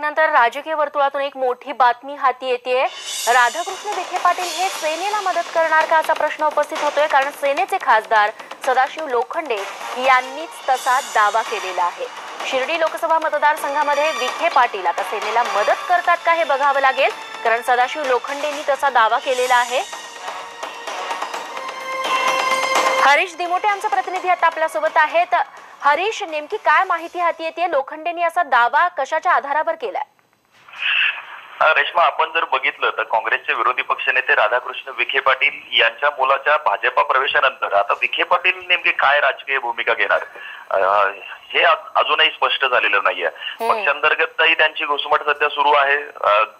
त्यानंतर राजकीय वर्तुळातून एक मोठी बातमी हाती येते. राधाकृष्ण विखे पाटील हे सेनेला मदत करणार का असा प्रश्न उपस्थित होतोय? कारण सेनेचे खासदार सदाशिव लोखंडे यांनीच तसा दावा केलेला आहे. शिर्डी लोकसभा मतदारसंघामध्ये विखे पाटील आता सेनेला मदत करतात का हे बघावं लागेल. कारण सदाशिव लोखंडेंनी तसा दावा केलेला आहे. हरीश दिमोटे आमचे प्रतिनिधी आता आपल्यासोबत आहेत. हरीश नेमकी काय माहिती हाती येते? लोखंडेंनी असा दावा कशाच्या आधारावर केलाय? रेश्मा आपण जर बघितलं तर काँग्रेसचे विरोधी पक्षनेते राधाकृष्ण विखे पाटील यांच्या मुलाच्या भाजपा प्रवेशानंतर आता विखे पाटील नेमके काय राजकीय भूमिका घेणार? हे अज- अजूनही स्पष्ट झालेलं नाहीये. पक्षांतर्गतही त्यांची घुसमट सध्या सुरू आहे.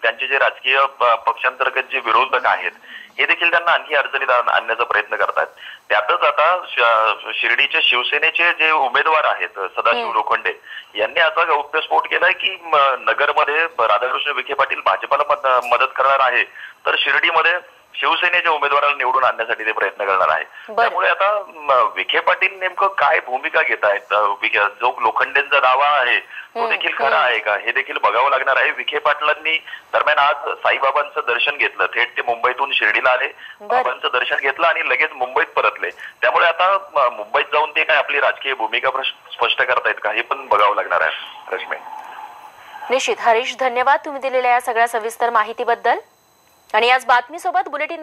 त्यांचे जे राजकीय पक्षांतर्गत जे विरोधक आहेत हे देखील त्यांना आणखी अडचणीत आण- आणण्याचा प्रयत्न करतात शिर्डीचे शिवसेनेचे जे उमेदवार आहेत सदाशिव लोखंडे यांनी असा गौप्यस्फोट केलाय की नगरमध्ये राधाकृष्ण विखे पाटील भाजपाला मद- मदत करणार आहे. तर शिर्डीमध्ये शिवसेनेच्या उमेदवाराला निवडून आणण्यासाठी ते प्रयत्न करणार आहे. त्यामुळे आता विखे पाटील नेमकं काय भूमिका घेत आहेत? जो लोखंडेंचा दावा आहे तो देखील खरा आहे का? हे देखील बघावं लागणार आहे. विखे पाटलांनी दरम्यान आज साईबाबांचं दर्शन घेतलं. थेट ते मुंबईतून शिर्डीला आले. बाबांचं दर्शन घेतलं आणि लगेच मुंबईत परतले. त्यामुळे आता मुंबईत जाऊन ते काय आपली राजकीय भूमिका स्पष्ट करतायत का? हे पण बघावं लागणार आहे रश्मी. निश्चित. हरीश धन्यवाद तुम्ही दिलेल्या या सगळ्या सविस्तर माहितीबद्दल. आणि याच बातमीसोबत बुलेटिन